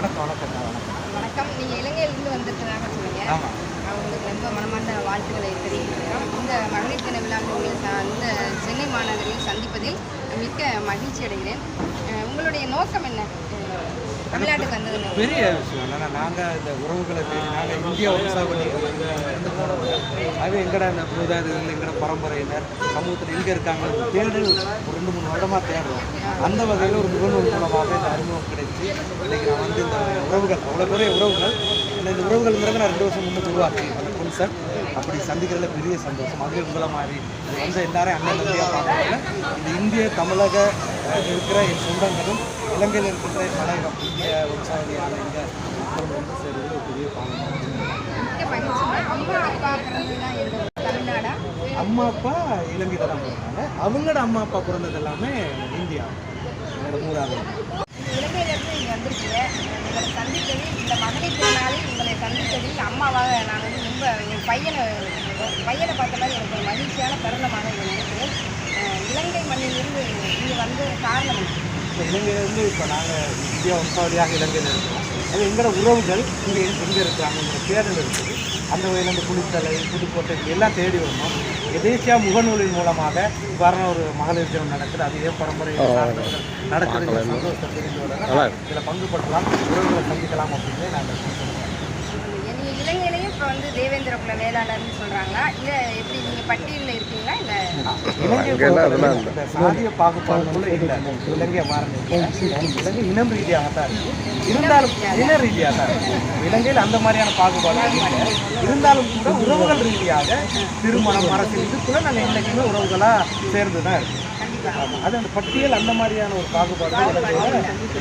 வணக்கம் வணக்கம் வணக்கம். நீங்கள் இலங்கையிலிருந்து வந்திருக்கிறதாக சொன்னீங்க. ஆமாம் உங்களுக்கு ரொம்ப மனமார்ந்த வாழ்த்துக்களை தெரிவிக்கிறோம். இந்த மகளிர் தின விழாவில் உங்களை இந்த சென்னை மாநகரில் சந்திப்பதில் மிக்க மகிழ்ச்சி அடைகிறேன். உங்களுடைய நோக்கம் என்ன? பெரிய விஷயம் என்னன்னா நாங்கள் இந்த உறவுகளை தேடி நாங்கள் இந்தியா வம்சாவளி இருந்து போனவங்க. அது எங்கட இந்த மூதாதிகள் எங்கட பரம்பரையினர் சமூகத்தில் எங்கே இருக்காங்க தேடி ஒரு ரெண்டு மூணு வருடமாக தேடுறோம். அந்த வகையில் ஒரு முகநூல் மூலமாக இந்த அறிமுகம் கிடைச்சி இன்றைக்கி நான் வந்து இந்த உறவுகள் அவ்வளோ பெரிய உறவுகள். இந்த இந்த உறவுகள்ங்கிறத நான் ரெண்டு வருஷம் முன்னே உருவாக்கி அந்த பொன்சர் அப்படி சந்திக்கிறதுல பெரிய சந்தோஷம். அதுவே உங்களை மாதிரி. இது வந்து எல்லாரும் அண்ணன் தம்பியாக பார்க்கறதுல இந்த இந்திய தமிழக இருக்கிற என் சொந்தங்களும் இலங்கையில் இருக்கின்ற மலையகம் இந்திய வம்சாவளியான இந்த மக்கள் சேர்வது ஒரு பெரிய பாவம் அம்மா அப்பா இலங்கையில் தான் பிறந்தாங்க. அவங்களோட அம்மா அப்பா பிறந்தது எல்லாமே இந்தியா. மூணாவது இலங்கையிலிருந்து இங்கே வந்திருக்கீங்க. உங்களை இந்த மகளிர் திருநாளில் உங்களை சந்தித்ததில் அம்மாவாக நான் வந்து ரொம்ப என் பையனை பையனை பார்த்த மாதிரி எனக்கு ஒரு மகிழ்ச்சியான நினைக்கிறேன் அஹ் இலங்கை மண்ணிலிருந்து இங்கே வந்த காரணம். இலங்கையிலேருந்து இப்போ நாங்கள் இந்தியா வம்சாவளியாக இலங்கையில் இருக்கோம். அது எங்களோட உறவுகள் இங்கே எங்கே இருக்கிறாங்கிற தேடல் இருக்குது. அந்த வகையில் இந்த குளித்தலை புதுக்கோட்டை எல்லாம் தேடி வரணும் எதேச்சியாக முகநூலின் மூலமாக வர ஒரு மகளிர் தினம் நடக்குது. அது பரம்பரை நடக்குது சந்தோஷத்தை தெரிந்து இதில் பங்குபடுத்தலாம் உறவுகளை சந்திக்கலாம் அப்படின்னு நாங்கள் சொல்லுவோம் இப்போ வந்து தேவேந்திர குல வேளாளர்னு சொல்கிறாங்களா இல்லை எப்படி நீங்கள் பட்டியலில் இருக்கீங்களா? இல்லை இலங்கை சாதிய பாகுபாடுக்குள்ள இல்லை. இலங்கை மாறணும் இலங்கை இனம் ரீதியாக தான் இருக்கு. இருந்தாலும் இன ரீதியாக. தான் இருக்கு. இலங்கையில் அந்த மாதிரியான பாகுபாடு இல்லை. இருந்தாலும் கூட உறவுகள் ரீதியாக திருமணம் அரசியல் இதுக்குள்ள நாங்கள் என்றைக்குமே உறவுகளாக சேர்ந்து தான் இருக்கோம். அது அந்த பட்டியல் அந்த மாதிரியான ஒரு பாகுபாடு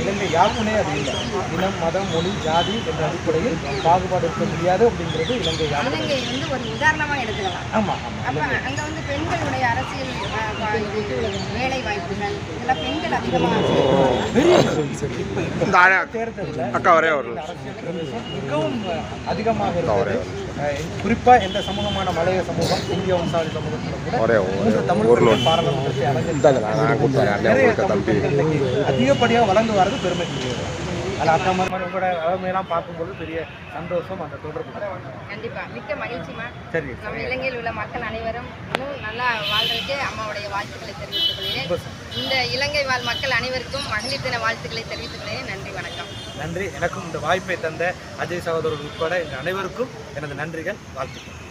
இலங்கை யாருக்குமே அது இல்லை. இனம் மதம் மொழி ஜாதி என்ற அடிப்படையில் பாகுபாடு இருக்க முடியாது அப்படிங்கிறது இலங்கை இலங்கை வந்து ஒரு உதாரணமாக எடுத்துக்கலாம். ஆமாம் ஆமாம் அங்கே வந்து பெண்களுடைய அரசியல் வேலை வாய்ப்புகள் இதெல்லாம் பெண்கள் அதிகமாக பெரிய. இப்ப இப்ப தேர்தல்ல மிகவும் அதிகமாக இருக்கிறது குறிப்பா எந்த சமூகமான மலைய சமூகம் இந்திய வம்சாவளி சமூகத்தில் கூட தமிழ் பாராளுமன்றத்தை அதிகப்படியாக வளர்ந்து வர்றது பெருமைக்குரியது அதில் அக்கா மாதிரி மாதிரி உங்களோட அழமையெல்லாம் பார்க்கும்போது பெரிய சந்தோஷம் அந்த தொடர்பு கண்டிப்பாக மிக்க மகிழ்ச்சிமா சரி நம்ம இலங்கையில் உள்ள மக்கள் அனைவரும் இன்னும் நல்லா வாழ்றதுக்கு அம்மாவுடைய வாழ்த்துக்களை தெரிவித்துக் கொள்கிறேன். இந்த இலங்கை வாழ் மக்கள் அனைவருக்கும் மகளிர் தின வாழ்த்துக்களை தெரிவித்துக் கொள்கிறேன். நன்றி வணக்கம். நன்றி. எனக்கும் இந்த வாய்ப்பை தந்த அஜய் சகோதரர் உட்பட எங்கள் அனைவருக்கும் எனது நன்றிகள் வாழ்த்துக்கள்.